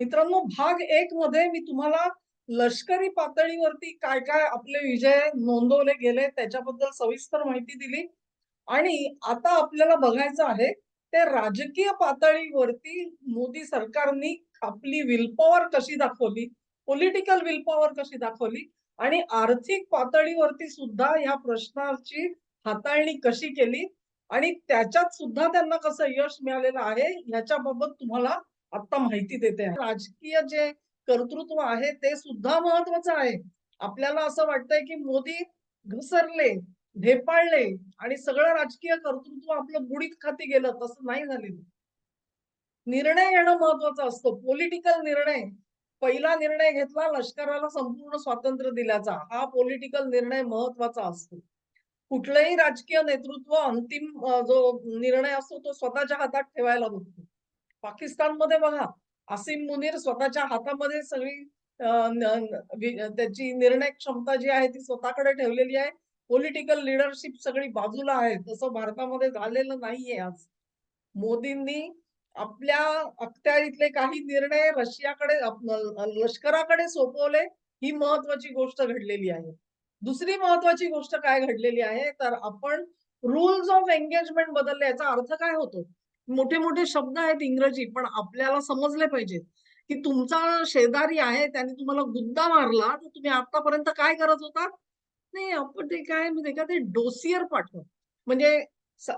मित्रांनो भाग एक मध्ये मी तुम्हाला लष्करी पातळीवरती काय काय आपले विजय नोंदवले गेले त्याच्याबद्दल सविस्तर माहिती दिली. आणि आता आपल्याला बघायचं आहे ते राजकीय पातळीवरती मोदी सरकारनी आपली विलपॉवर कशी दाखवली पॉलिटिकल विलपॉवर कशी दाखवली आणि आर्थिक पातळीवरती सुद्धा या प्रश्नाची हाताळणी कशी केली आणि त्याच्यात सुद्धा त्यांना कसं यश मिळालेलं आहे ह्याच्याबाबत तुम्हाला आता माहिती देते राजकीय जे कर्तृत्व आहे ते सुद्धा महत्वाचं आहे. आपल्याला असं वाटतंय की मोदी घसरले ढेपाळले आणि सगळं राजकीय कर्तृत्व आपलं बुडीत खाती गेलं तसं नाही झालेलं. निर्णय येणं महत्वाचं असतं. पॉलिटिकल निर्णय पहिला निर्णय घेतला लष्कराला संपूर्ण स्वातंत्र्य दिल्याचा. हा पॉलिटिकल निर्णय महत्त्वाचा असतो. कुठलंही राजकीय नेतृत्व अंतिम जो निर्णय असतो तो स्वतःच्या हातात ठेवायला बघतो. पाकिस्तानमध्ये बघा आसिम मुनीर स्वतःच्या हातामध्ये सगळी त्याची निर्णय क्षमता जी आहे ती स्वतःकडे ठेवलेली आहे. पॉलिटिकल लिडरशिप सगळी बाजूला आहे. तसं भारतामध्ये झालेलं नाहीये आज. मोदींनी आपल्या अखत्यारीतले काही निर्णय रशियाकडे लष्कराकडे सोपवले ही महत्वाची गोष्ट घडलेली आहे. दुसरी महत्वाची गोष्ट काय घडलेली आहे? तर आपण रुल्स ऑफ एंगेजमेंट बदलले याचा अर्थ काय होतो? मोठे मोठे शब्द आहेत इंग्रजी पण आपल्याला समजले पाहिजेत. की तुमचा शेजारी आहे त्याने तुम्हाला गुद्दा मारला तर तुम्ही आतापर्यंत काय करत होता? नाही आपण ते काय म्हणजे का ते डोसियर पाठव म्हणजे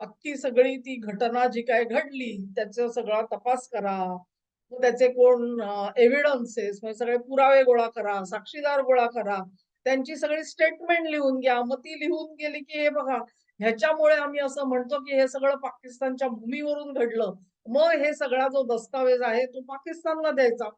अख्खी सगळी ती घटना जी काय घडली त्याचा सगळा तपास करा. मग त्याचे कोण एव्हिडन्सेस म्हणजे सगळे पुरावे गोळा करा साक्षीदार गोळा करा. त्यांची सगळी स्टेटमेंट लिहून घ्या. मग ती लिहून गेली की हे बघा ह्याच्यामुळे आम्ही असं म्हणतो की हे सगळं पाकिस्तानच्या भूमीवरून घडलं. मग हे सगळा जो दस्तावेज आहे तो पाकिस्तानला द्यायचा.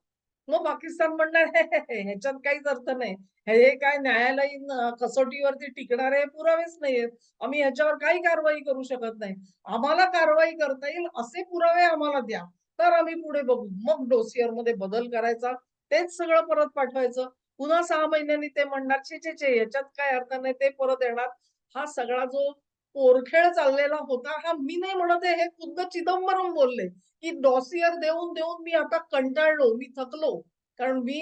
मग पाकिस्तान म्हणणार ह्याच्यात काहीच अर्थ नाही. हे काय न्यायालयीन कसोटीवरती टिकणारे पुरावेच नाहीयेत. आम्ही ह्याच्यावर काही कारवाई करू शकत नाही. आम्हाला कारवाई करता येईल असे पुरावे आम्हाला द्या. तर आम्ही पुढे बघू. मग डोसियरमध्ये बदल करायचा. तेच सगळं परत पाठवायचं. पुन्हा सहा महिन्यांनी ते म्हणणार छे छे छे याच्यात काय अर्थ नाही ते परत येणार. हा सगळा जो पोरखेळ चाललेला होता. हा मी नाही म्हणत आहे हे खुद्द चिदंबरम बोलले. की डॉसियर देऊन देऊन मी आता कंटाळलो मी थकलो. कारण मी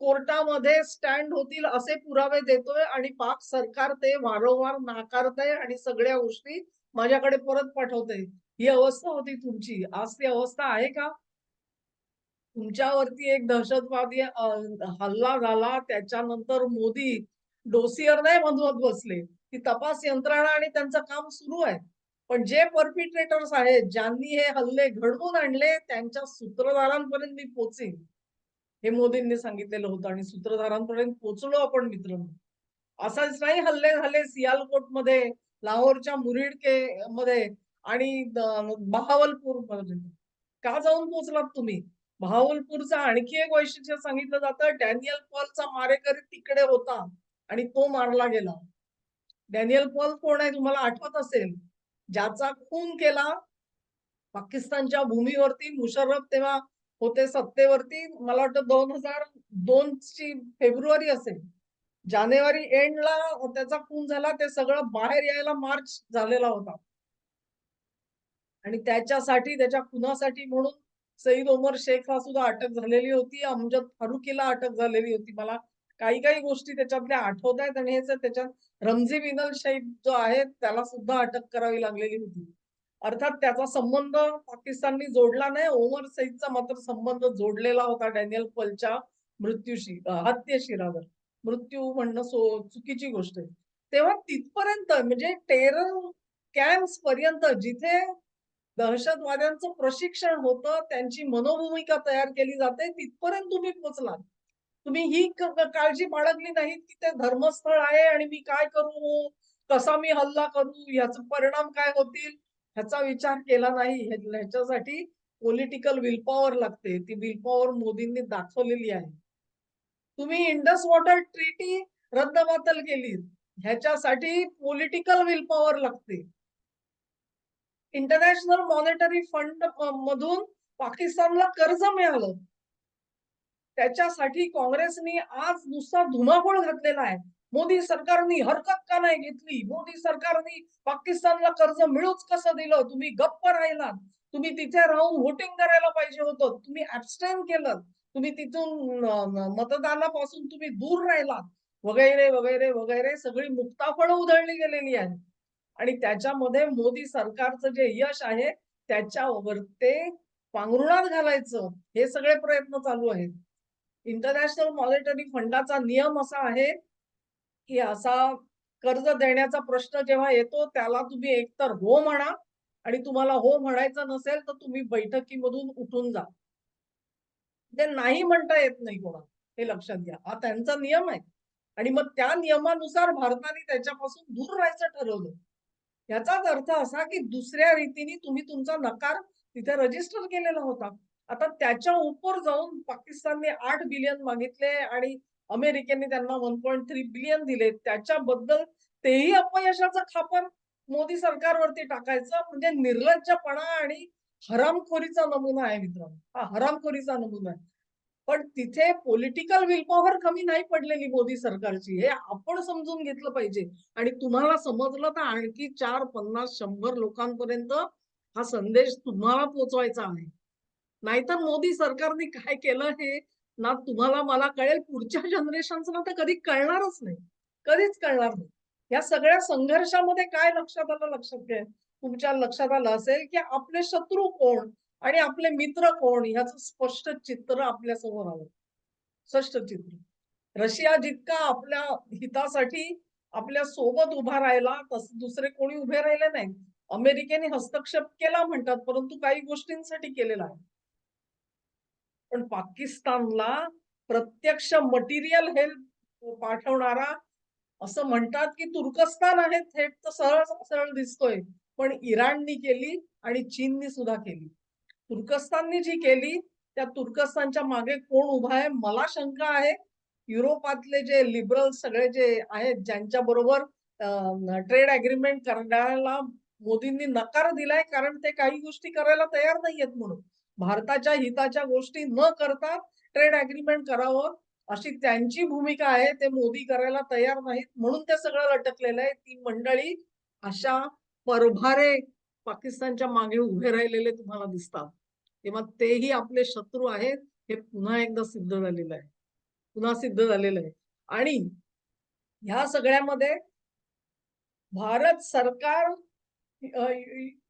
कोर्टामध्ये स्टँड होतील असे पुरावे देतोय आणि पाक सरकार ते वारंवार नाकारतंय आणि सगळ्या गोष्टी माझ्याकडे परत पाठवते ही अवस्था होती तुमची. आज ती अवस्था आहे का? तुमच्यावरती एक दहशतवादी हल्ला झाला त्याच्यानंतर मोदी डोसियर नाही बनवत बसले. ती तपास यंत्रणा आणि त्यांचं काम सुरू आहे. पण जे परपिट्रेटर्स आहेत ज्यांनी हे हल्ले घडवून आणले त्यांच्या सूत्रधारांपर्यंत मी पोचेन. हे मोदींनी सांगितलेलं होतं आणि सूत्रधारांपर्यंत पोचलो आपण मित्रांनो असाच नाही हल्ले झाले सियालकोटमध्ये लाहोरच्या मुरिडके मध्ये आणि बहावलपूरमध्ये का जाऊन पोचलात तुम्ही? बहावलपूरचं आणखी एक वैशिष्ट्य सांगितलं जातं डॅनियल पॉलचा मारेकरी तिकडे होता आणि तो मारला गेला. डॅनियल पॉल कोण आहे तुम्हाला आठवत असेल? ज्याचा खून केला पाकिस्तानच्या भूमीवरती मुशर्रफ तेव्हा होते सत्तेवरती मला वाटतं दोन हजार दोन ची फेब्रुवारी असेल. जानेवारी एंडला त्याचा खून झाला ते सगळं बाहेर यायला मार्च झालेला होता. आणि त्याच्यासाठी त्याच्या खुनासाठी म्हणून सईद ओमर शेखला सुद्धा अटक झालेली होती अमजद फारुकीला अटक झालेली होती मला काही काही गोष्टी त्याच्यातल्या आठवत आहेत आणि ह्याचं त्याच्यात रमझी विनल शहीद जो आहे त्याला सुद्धा अटक करावी लागलेली होती. अर्थात त्याचा संबंध पाकिस्ताननी जोडला नाही ओमर सईदचा मात्र संबंध जोडलेला होता डॅनियल पलच्या मृत्यूशी हत्येशी रादर मृत्यू म्हणणं सो चुकीची गोष्ट आहे. तेव्हा तिथपर्यंत म्हणजे टेरर कॅम्प्स पर्यंत जिथे दहशतवाद्यांचं प्रशिक्षण होतं त्यांची मनोभूमिका तयार केली जाते तिथपर्यंत तुम्ही पोचलात तुम्ही ही काळजी बाळगली नाही की ते धर्मस्थळ आहे आणि मी काय करू? कसा मी हल्ला करू? याचा परिणाम काय होतील? ह्याचा विचार केला नाही. ह्याच्यासाठी पॉलिटिकल विलपॉवर लागते. ती विलपॉवर मोदींनी दाखवलेली आहे. तुम्ही इंडस वॉटर ट्रीटी रद्दबातल केली ह्याच्यासाठी पॉलिटिकल विलपॉवर लागते. इंटरनॅशनल मॉनिटरी फंड मधून पाकिस्तानला कर्ज मिळालं. त्याच्यासाठी काँग्रेसनी आज नुसता धुमाकूळ घातलेला आहे. मोदी सरकारनी हरकत का नाही घेतली? मोदी सरकारनी पाकिस्तानला कर्ज मिळूच कसं दिलं? तुम्ही गप्प राहिलात. तुम्ही तिथे राहून व्होटिंग करायला पाहिजे होतं. तुम्ही ऍबस्टेन केलं. तुम्ही तिथून मतदानापासून तुम्ही दूर राहिलात. वगैरे वगैरे वगैरे सगळी मुक्ताफळं उधळली गेलेली आहेत. आणि त्याच्यामध्ये मोदी सरकारचं जे यश आहे त्याच्यावर ते पांघरुणात घालायचं. हे सगळे प्रयत्न चालू आहेत. इंटरनॅशनल मॉनिटरी फंडाचा नियम असा आहे की असा कर्ज देण्याचा प्रश्न जेव्हा येतो त्याला तुम्ही एकतर हो म्हणा आणि तुम्हाला हो म्हणायचं नसेल तर तुम्ही बैठकीमधून उठून जा. ते नाही म्हणता येत नाही कोणाला हे लक्षात घ्या. हा त्यांचा नियम आहे. आणि मग त्या नियमानुसार भारताने त्याच्यापासून दूर राहायचं ठरवलं. याचाच अर्थ असा की दुसऱ्या रीतीने तुम्ही तुमचा नकार तिथे रजिस्टर केलेला होता. आता त्याच्या उपर जाऊन पाकिस्तानने आठ बिलियन मागितले आणि अमेरिकेने त्यांना वन पॉईंट थ्री बिलियन दिले. त्याच्याबद्दल तेही अपयशाचं खापर मोदी सरकारवरती टाकायचं. म्हणजे निर्लज्जपणा आणि हरामखोरीचा नमुना आहे मित्रांनो. हा हरामखोरीचा नमुना आहे. पण तिथे पॉलिटिकल विल पॉवर कमी नाही पडलेली मोदी सरकारची. हे आपण समजून घेतलं पाहिजे. आणि तुम्हाला समजलं तर आणखी चार पन्नास शंभर लोकांपर्यंत हा संदेश तुम्हाला पोचवायचा आहे. नाहीतर मोदी सरकारने काय केलं हे ना तुम्हाला मला कळेल पुढच्या जनरेशनला तर कधी कळणारच नाही. कधीच कळणार नाही. या सगळ्या संघर्षामध्ये काय लक्षात आलं? लक्षात घ्या. तुमच्या लक्षात आलं असेल की आपले शत्रू कोण आणि आपले मित्र कोण ह्याचं स्पष्ट चित्र आपल्यासमोर आलं. स्पष्ट चित्र. रशिया जितका आपल्या हितासाठी आपल्यासोबत उभा राहिला तस दुसरे कोणी उभे राहिले नाही अमेरिकेने हस्तक्षेप केला म्हणतात परंतु काही गोष्टींसाठी केलेला आहे. पण पाकिस्तानला प्रत्यक्ष मटेरियल हेल्प पाठवणारा असं म्हणतात की तुर्कस्तान आहे थेट तर सरळ सरळ दिसतोय. पण इराणनी केली आणि चीननी सुद्धा केली. तुर्कस्ताननी जी केली त्या तुर्कस्तानच्या मागे कोण उभा आहे? मला शंका आहे. युरोपातले जे लिबरल सगळे जे आहेत ज्यांच्या बरोबर ट्रेड अग्रीमेंट करण्याला मोदींनी नकार दिलाय कारण ते काही गोष्टी करायला तयार नाहीयेत म्हणून. भारताच्या हिताच्या गोष्टी न करता ट्रेड अग्रीमेंट करावं अशी त्यांची भूमिका आहे. ते मोदी करायला तयार नाहीत. म्हणून ते सगळं लटकलेलं आहे. ती मंडळी अशा परभारे पाकिस्तानच्या मागे उभे राहिलेले तुम्हाला दिसतात. तेव्हा तेही आपले शत्रू आहेत. हे पुन्हा एकदा सिद्ध झालेलं आहे. पुन्हा सिद्ध झालेलं आहे. आणि ह्या सगळ्यामध्ये भारत सरकार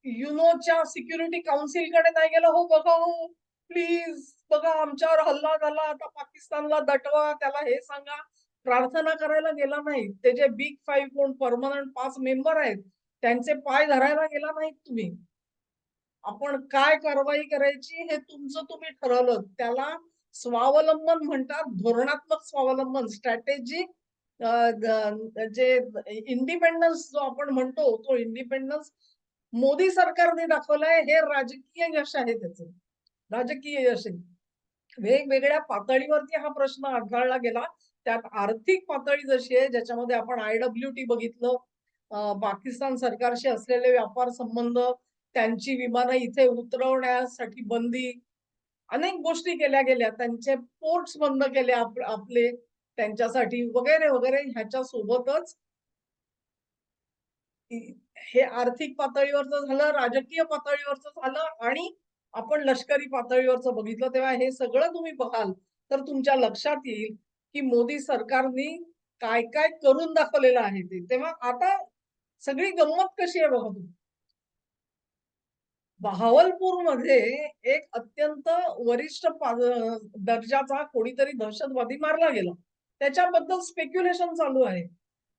युनोच्या सिक्युरिटी काउन्सिलकडे नाही गेला हो बघा हो. प्लीज बघा आमच्यावर हल्ला झाला आता पाकिस्तानला दटवा त्याला हे सांगा. प्रार्थना करायला गेला नाही. ते जे बिग फाईव्ह कोण परमनंट पाच मेंबर आहेत त्यांचे पाय धरायला गेला नाहीत तुम्ही. आपण काय कारवाई करायची हे तुमचं तुम्ही ठरवलं. त्याला स्वावलंबन म्हणतात धोरणात्मक स्वावलंबन स्ट्रॅटेजिक जे इंडिपेंडन्स जो आपण म्हणतो तो इंडिपेंडन्स मोदी सरकारने दाखवलंय हे राजकीय यश आहे त्याचं. राजकीय यश आहे. वेगवेगळ्या पातळीवरती हा प्रश्न आढळला गेला. त्यात आर्थिक पातळी जशी आहे ज्याच्यामध्ये आपण आयडब्ल्यू टी बघितलं पाकिस्तान सरकारशी असलेले व्यापार संबंध त्यांची विमानं इथे उतरवण्यासाठी बंदी अनेक गोष्टी केल्या गेल्या. त्यांचे पोर्ट्स बंद केले आप- आपले त्यांच्यासाठी वगैरे वगैरे ह्याच्या सोबतच हे आर्थिक पातळीवरचं झालं राजकीय पातळीवरचं झालं आणि आपण लष्करी पातळीवरचं बघितलं तेव्हा हे सगळं तुम्ही बघाल तर तुमच्या लक्षात येईल की मोदी सरकारने काय काय करून दाखवलेलं आहे ते. तेव्हा आता सगळी गंमत कशी आहे बघा तुम्ही? बहावलपूरमध्ये एक अत्यंत वरिष्ठ दर्जाचा कोणीतरी दहशतवादी मारला गेला. त्याच्याबद्दल स्पेक्युलेशन चालू आहे.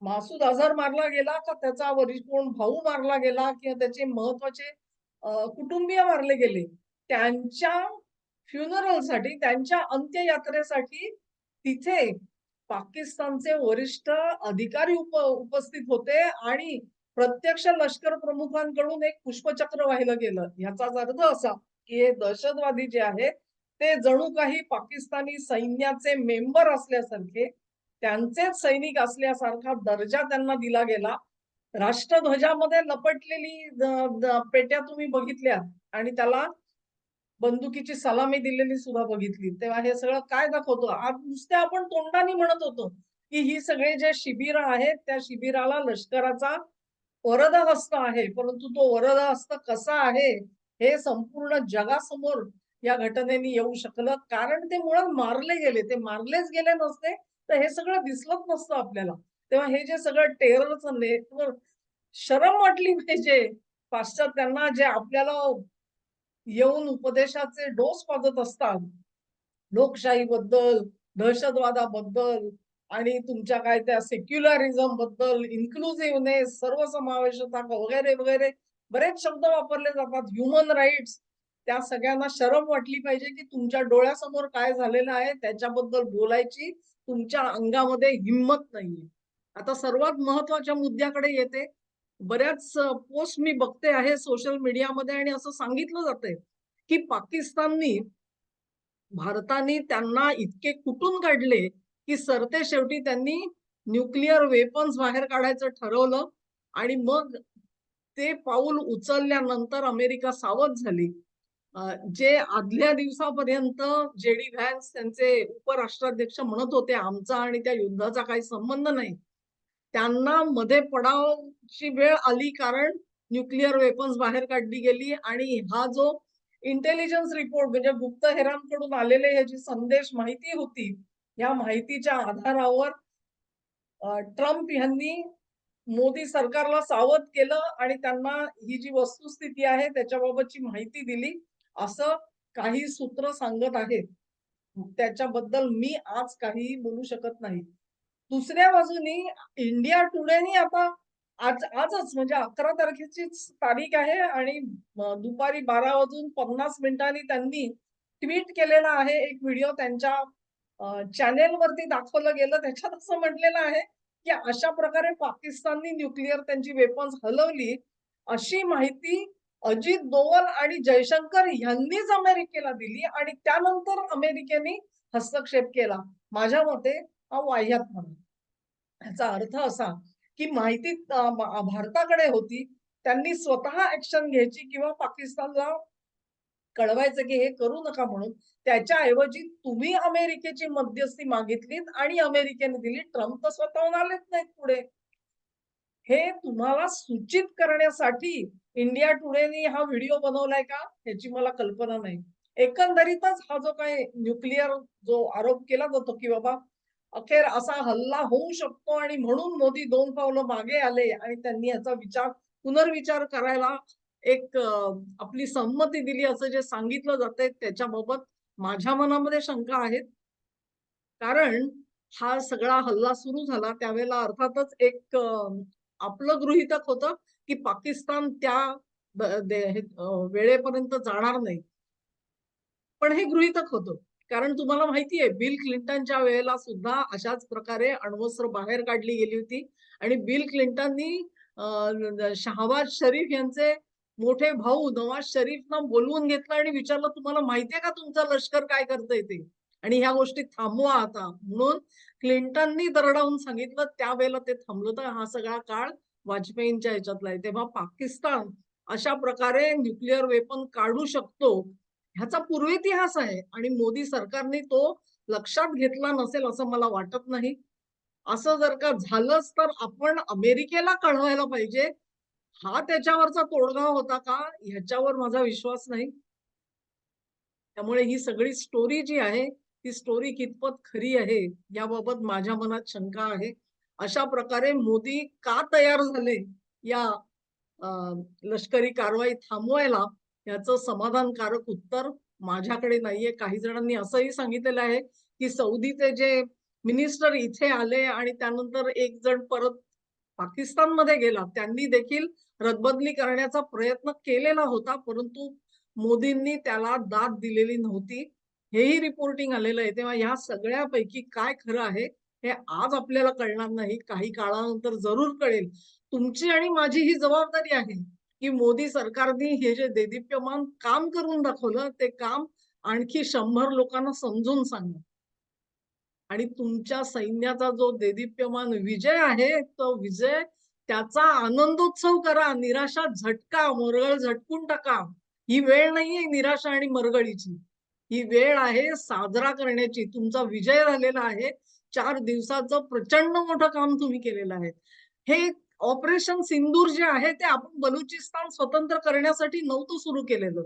मासूद आजार मारला गेला का त्याचा वरिष्ठ कोण भाऊ मारला गेला किंवा त्याचे महत्त्वाचे कुटुंबीय मारले गेले त्यांच्या फ्युनरलसाठी त्यांच्या अंत्ययात्रेसाठी तिथे पाकिस्तानचे वरिष्ठ अधिकारी उप उपस्थित होते आणि प्रत्यक्ष लष्कर प्रमुखांकडून एक पुष्पचक्र वाहिलं गेलं. याचाच अर्थ असा की हे दहशतवादी जे आहेत ते जणू काही पाकिस्तानी सैन्याचे मेंबर असल्यासारखे त्यांचेच सैनिक असल्यासारखा दर्जा त्यांना दिला गेला. राष्ट्रध्वजामध्ये लपटलेली पेट्या तुम्ही बघितल्या आणि त्याला बंदुकीची सलामी दिलेली सुद्धा बघितली. तेव्हा हे सगळं काय दाखवतो? आज नुसते आपण तोंडाने म्हणत होतो की ही सगळे जे शिबिर आहेत त्या शिबिराला लष्कराचा वरदहस्त आहे. परंतु तो वरदहस्त कसा आहे हे संपूर्ण जगासमोर या घटनेने येऊ शकलं. कारण ते मुळात मारले गेले. ते मारलेच गेले नसते. तर हे सगळं दिसलंच नसतं आपल्याला. तेव्हा हे जे सगळं टेररचं नेटवर्क शरम वाटली पाहिजे. पाश्चात्यांना जे आपल्याला येऊन उपदेशाचे डोस पाजत असतात. लोकशाही बद्दल दहशतवादाबद्दल आणि तुमच्या काय त्या सेक्युलरिझमबद्दल इन्क्लुझिव्हनेस सर्वसमावेशता वगैरे वगैरे बरेच शब्द वापरले जातात. ह्युमन राईट्स त्या सगळ्यांना शरम वाटली पाहिजे की तुमच्या डोळ्यासमोर काय झालेलं आहे त्याच्याबद्दल बोलायची तुमच्या अंगामध्ये हिंमत नाहीये. आता सर्वात महत्त्वाच्या मुद्द्याकडे येते. बऱ्याच पोस्ट मी बघते आहे सोशल मीडियामध्ये आणि असं सांगितलं जातंय की पाकिस्ताननी भारताने त्यांना इतके कुटून काढले की सरते शेवटी त्यांनी न्यूक्लिअर वेपन्स बाहेर काढायचं ठरवलं आणि मग ते पाऊल उचलल्यानंतर अमेरिका सावध झाली. जे आदल्या दिवसापर्यंत जे डी व्हॅन्स त्यांचे उपराष्ट्राध्यक्ष म्हणत होते आमचा आणि त्या युद्धाचा काही संबंध नाही त्यांना मध्ये पडावची वेळ आली कारण न्यूक्लिअर वेपन्स बाहेर काढली गेली आणि हा जो इंटेलिजन्स रिपोर्ट म्हणजे गुप्तहेरांकडून आलेले ह्याची संदेश माहिती होती या माहितीच्या आधारावर ट्रम्प यांनी मोदी सरकारला सावध केलं आणि त्यांना ही जी वस्तुस्थिती आहे त्याच्याबाबतची माहिती दिली. असं काही सूत्र सांगत आहेत. त्याच्याबद्दल मी आज काही बोलू शकत नाही. दुसऱ्या बाजूनी इंडिया टुडेनी आता आज आजच म्हणजे अकरा तारखेचीच तारीख आहे आणि दुपारी बारा वाजून पन्नास मिनिटांनी त्यांनी ट्विट केलेला आहे. एक व्हिडिओ त्यांच्या चॅनेलवरती दाखवलं गेलं. त्याच्यात असं म्हटलेलं आहे की अशा प्रकारे पाकिस्ताननी न्यूक्लिअर त्यांची वेपन्स हलवली अशी माहिती अजित दोवल आणि जयशंकर यांनीच अमेरिकेला दिली आणि त्यानंतर अमेरिकेने हस्तक्षेप केला. माझ्या मते हा वाह्यात म्हणून याचा अर्थ असा की माहिती भारताकडे होती. त्यांनी स्वतः ऍक्शन घ्यायची किंवा पाकिस्तानला कळवायचं की हे करू नका म्हणून त्याच्याऐवजी तुम्ही अमेरिकेची मध्यस्थी मागितलीत आणि अमेरिकेने दिली. ट्रम्प तर स्वतःहून आलेच नाहीत पुढे. हे तुम्हाला सूचित करण्यासाठी इंडिया टुडेने हा व्हिडिओ बनवलाय का? याची मला कल्पना नाही. एकंदरीतच हा जो काही न्यूक्लिअर जो आरोप केला जातो की बाबा अखेर असा हल्ला होऊ शकतो आणि म्हणून मोदी दोन पावलं मागे आले आणि त्यांनी याचा विचार पुनर्विचार करायला एक आपली संमती दिली असं जे सांगितलं जाते त्याच्याबाबत माझ्या मनामध्ये शंका आहेत कारण हा सगळा हल्ला सुरू झाला त्यावेळेला अर्थातच एक आपलं गृहितक होतं की पाकिस्तान त्या वेळेपर्यंत जाणार नाही. पण हे गृहितक होतं. कारण तुम्हाला माहिती आहे बिल क्लिंटनच्या वेळेला सुद्धा अशाच प्रकारे अण्वस्त्र बाहेर काढली गेली होती. आणि बिल क्लिंटननी शहाबाज शरीफ यांचे मोठे भाऊ नवाज शरीफना बोलवून घेतलं आणि विचारलं तुम्हाला माहितीये का तुमचं लष्कर काय करतंय ते? आणि ह्या गोष्टी थांबवा आता. म्हणून क्लिंटननी दरडावून सांगितलं त्यावेळेला ते थांबलं तर हा सगळा काळ वाजपेयींच्या ह्याच्यातला आहे. तेव्हा पाकिस्तान अशा प्रकारे न्यूक्लिअर वेपन काढू शकतो ह्याचा पूर्वेतिहास आहे. आणि मोदी सरकारने तो लक्षात घेतला नसेल असं मला वाटत नाही. असं जर का झालंच तर आपण अमेरिकेला कळवायला पाहिजे. हा त्याच्यावरचा तोडगा होता का? ह्याच्यावर माझा विश्वास नाही. त्यामुळे ही सगळी स्टोरी जी आहे ती स्टोरी कितपत खरी आहे याबाबत माझ्या मनात शंका आहे. अशा प्रकारे मोदी का तयार झाले या लष्करी कारवाई थांबवायला? याचं समाधानकारक उत्तर माझ्याकडे नाहीये. काही जणांनी असंही सांगितलेलं आहे की सौदीचे जे मिनिस्टर इथे आले आणि त्यानंतर एक जण परत पाकिस्तानमध्ये गेला त्यांनी देखील रदबदली करण्याचा प्रयत्न केलेला होता परंतु मोदींनी त्याला दाद दिलेली नव्हती. हेही रिपोर्टिंग आलेलं आहे. तेव्हा ह्या सगळ्यापैकी काय खरं आहे हे आज आपल्याला कळणार नाही. काही काळानंतर जरूर कळेल. तुमची आणि माझी ही जबाबदारी आहे की मोदी सरकारने हे जे देदीप्यमान काम करून दाखवलं ते काम आणखी शंभर लोकांना समजून सांगा. आणि तुमच्या सैन्याचा जो देदीप्यमान विजय आहे तो विजय त्याचा आनंदोत्सव करा. निराशा झटका मोरगळ झटकून टाका. ही वेळ नाहीये निराशा आणि मरगळीची. ही वेळ आहे साजरा करण्याची. तुमचा विजय झालेला आहे. चार दिवसाचं प्रचंड मोठं काम तुम्ही केलेलं आहे. हे ऑपरेशन सिंदूर जे आहे ते आपण बलुचिस्तान स्वतंत्र करण्यासाठी नव्हतं सुरू केलेलं.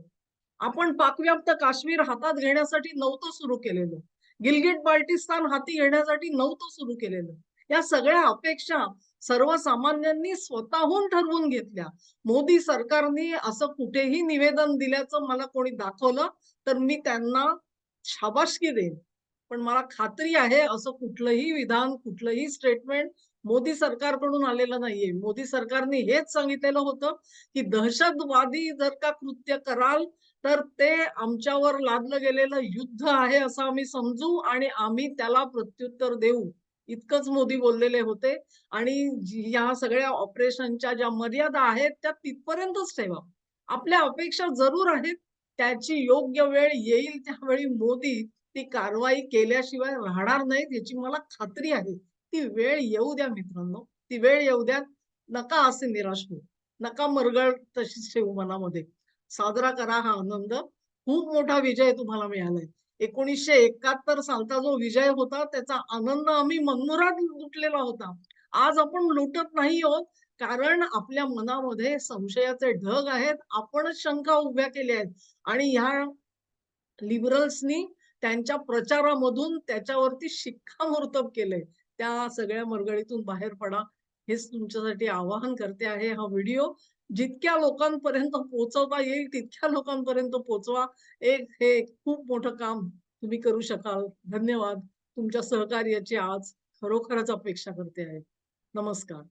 आपण पाकव्याप्त काश्मीर हातात घेण्यासाठी नव्हतं सुरू केलेलं. गिलगिट बाल्टिस्तान हाती घेण्यासाठी नव्हतं सुरू केलेलं. या सगळ्या अपेक्षा सर्वसामान्यांनी स्वतःहून ठरवून घेतल्या. मोदी सरकारने असं कुठेही निवेदन दिल्याचं मला कोणी दाखवलं तर मी त्यांना शाबाशकी देईन. पण मला खात्री आहे असं कुठलंही विधान कुठलंही स्टेटमेंट मोदी सरकारकडून आलेलं नाहीये. मोदी सरकारने हेच सांगितलेलं होतं की दहशतवादी जर का कृत्य कराल तर ते आमच्यावर लादलं गेलेलं युद्ध आहे असं आम्ही समजू आणि आम्ही त्याला प्रत्युत्तर देऊ. इतकंच मोदी बोललेले होते. आणि या सगळ्या ऑपरेशनच्या ज्या मर्यादा आहेत त्या तिथपर्यंतच ठेवा. आपल्या अपेक्षा जरूर आहेत त्याची योग्य वेळ येईल त्यावेळी मोदी ती कारवाई केल्याशिवाय राहणार नाहीत याची मला खात्री आहे. ती वेळ येऊ द्या मित्रांनो ती वेळ येऊ द्या. नका असे निराश होऊ. नका मरगळ तशीच ठेवू मनामध्ये. साजरा करा हा आनंद. खूप मोठा विजय तुम्हाला मिळालाय. एकोणीसशे एकाहत्तर सालचा जो विजय होता त्याचा आनंद आम्ही मनमुरात लुटलेला होता. आज आपण लुटत नाही आहोत कारण आपल्या मनामध्ये संशयाचे ढग आहेत आपणच शंका उभ्या केल्या आहेत. आणि ह्या लिबरल्सनी त्यांच्या प्रचारामधून त्याच्यावरती शिक्कामोर्तब केलंय. त्या सगळ्या मरगळीतून बाहेर पडा हेच तुमच्यासाठी आवाहन करते आहे हा व्हिडिओ जितक्या लोकांपर्यंत पोहोचवता येईल तितक्या लोकांपर्यंत पोहोचवा. एक हे खूप मोठं काम तुम्ही करू शकाल. धन्यवाद. तुमच्या सहकार्याची आज खरोखरच अपेक्षा करते आहे. नमस्कार.